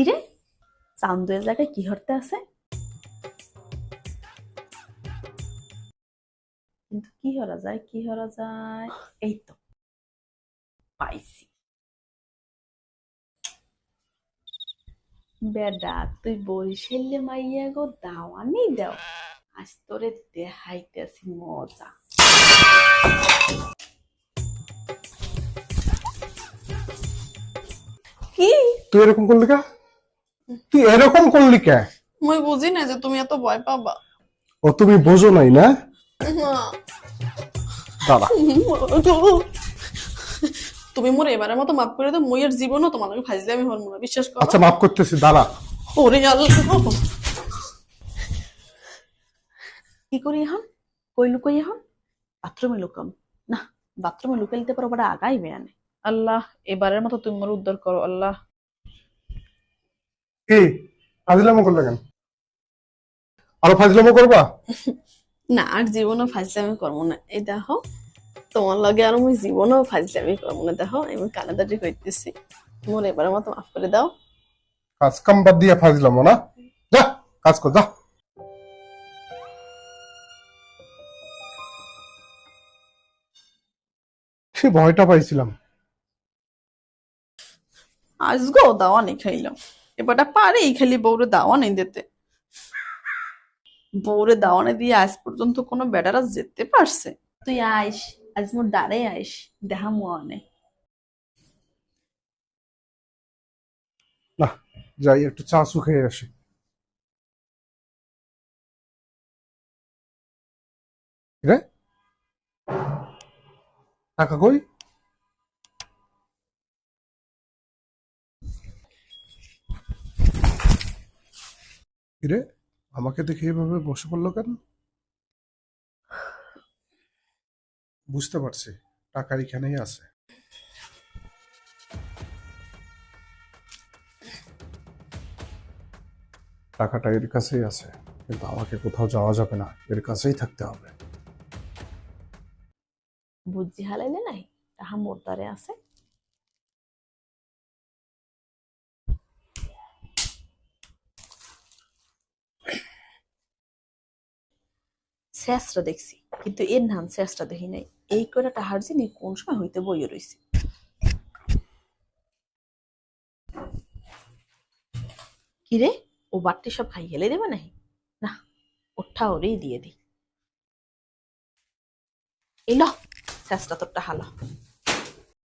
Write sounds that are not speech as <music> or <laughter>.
কি রে চান্দুয়ের জায়গায় কি হরতে আছে? কিন্তু কি হরা যায়, কি হরা যায়? এই তো। পাইছি। বেডা, তুই বরিশালে মাইয়া গো দাওয়ানি দাও। আজ তোরে দেখাইতেছি মজা। কি? তুই এরকম করলি কে? তুই এরকম করলি কে? মই বুঝি না যে তুমি এত ভয় পাবা। ও তুমি বোঝো নাই না? দাদা তুমি মোর এবারের মতো মাফ করে দাও জীবনও তোমার ফাইজলে আমি হরমোনা বিশ্বাস করো আচ্ছা মাফ করতেছি দাঁড়া। ওরে আল্লাহ। কি করি এখন? কই লুকাই এখন? বাথরুমে লুকাম। না বাথরুমে লুকাই দিতে পারো বড় আগাই বেয়ানে আল্লাহ এবারের মতো তুমি মোর উদ্ধার করো আল্লাহ। কি? ফাজিলামো করলে কেন? আরও ফাজিলামো করবা? <laughs> না আর জীবনও ফাইজলামি করব না। এই দেখো তোমার লগে আর মই জীবনও ফাইজলামি করব না। দেখো আমি কানাদারি মোর এবারের মতো মাফ করে দাও। কাজ কাম বাদ দিয়া ফাজিলামো না? যা কাজ কর যা। সে ভয়টা পাইছিলাম। আজগো দাওয়া নেই খাইলাম এবারটা পারে খালি বউরে দাওয়া নেই দিতে। বউরে দাওয়ানে দিয়ে আজ পর্যন্ত কোনো বেটারা যেতে পারছে। তুই আইস আজ মোর ডারে আইস দেহা মনে না যাই একটু চা চু খেয়ে আসি। রে টাকা কই? রে আমাকে দেখে এভাবে বসে পড়ল কেন? বুঝতে পারছি টাকা এখানেই আছে। টাকাটা এর কাছেই আছে, কিন্তু আমাকে কোথাও যাওয়া যাবে না, এর কাছেই থাকতে হবে। বুঝি হালাইলে নাই, তাহা মোর দ্বারে আছে। শেষটা দেখছি, কিন্তু এর নাম শ্রেষ্ঠ দেখি নাই। এই করে তাহার যিনি কোন সময় হইতে বইয়ে রয়েছে কিরে ও বাটটি সব খাই গেলে দেবে নাকি? না ওঠা ওরেই দিয়ে দি এলো শেষটা তোরটা হালা।